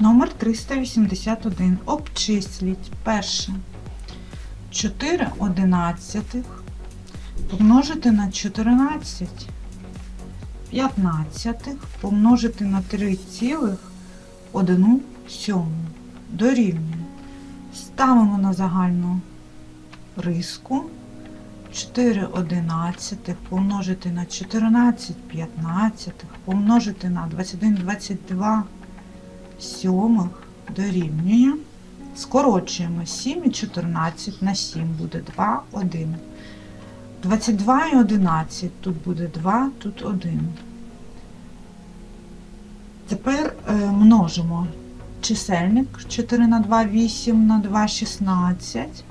Номер 381. Обчисліть. Перше. 4 одинадцятих помножити на 14 п'ятнадцятих помножити на 3,1 сьому. Дорівнює. Ставимо на загальну риску. 4 одинадцятих помножити на 14 п'ятнадцятих помножити на 21 22 сьомих дорівнює. Скорочуємо 7 і 14 на 7 буде 2, 1. 22 і 11, тут буде 2, тут 1. Тепер е, множимо чисельник 4 на 2, 8 на 2, 16.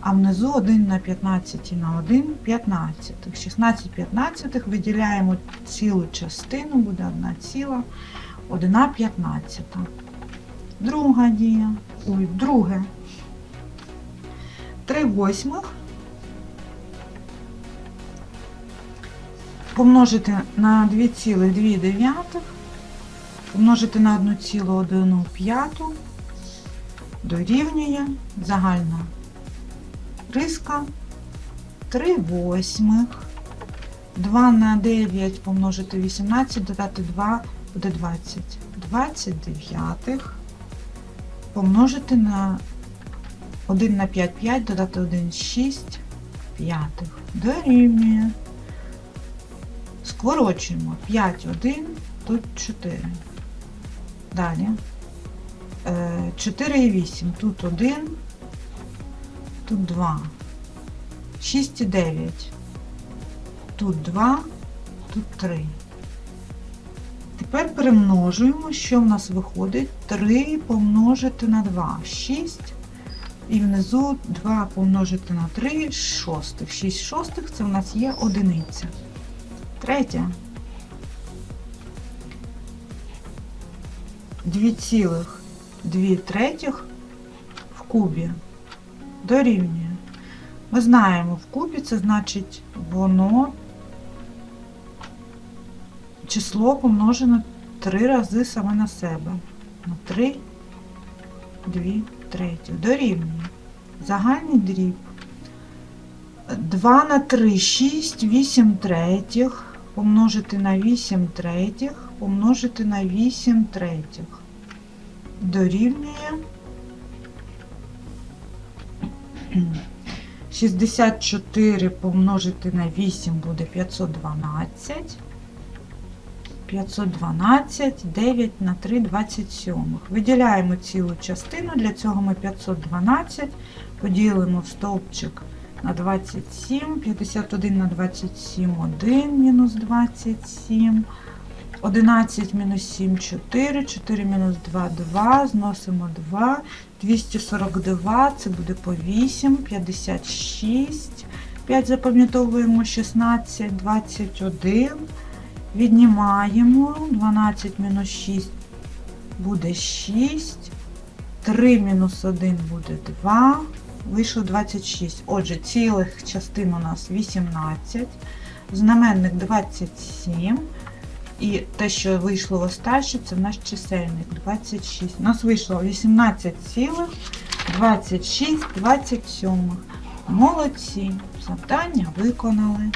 А внизу 1 на 15 і на 1 15. 16 15 виділяємо цілу частину, буде 1 ціла, 1 15. Друга дія. Ой, друге. 3 восьмих помножити на 2,2 дев'ятих, помножити на 1,1 п'яту, дорівнює загальна риска 3 восьмих, 2 на 9 помножити 18, додати 2 буде 20. 20 дев'ятих помножити на 1 на 5 5, додати 1 6 п'ятих. Дорівнює. Скорочуємо 5, 1, тут 4. Далі. 4 і 8, тут 1, тут 2. 6 і 9. Тут 2, тут 3. Тепер перемножуємо, що в нас виходить 3 помножити на 2, 6. І внизу 2 помножити на 3, шостих. 6 шостих це в нас є одиниця. Третє. 2,2 третіх в кубі дорівнює. Ми знаємо, в кубі це значить воно число помножено 3 рази саме на себе. На 3, 2 треті. Дорівнює. Загальний дріб. 2 на 3, 6, 8 третіх. Помножити на 8 третіх, помножити на 8 третіх. Дорівнює 64 помножити на 8 буде 512. 512, 9 на 3, 27. Виділяємо цілу частину, для цього ми 512 поділимо в стовпчик на 27, 51 на 27, 1 мінус 27, 11 мінус 7, 4, 4 мінус 2, 2, зносимо 2, 242, це буде по 8, 56, 5 запам'ятовуємо 16, 21, Віднімаємо 12 мінус 6 буде 6, 3 мінус 1 буде 2, вийшло 26. Отже, цілих частин у нас 18, знаменник 27. І те, що вийшло в остачі, це наш чисельник 26. У нас вийшло 18 цілих, 26, 27. Молодці. Завдання виконали.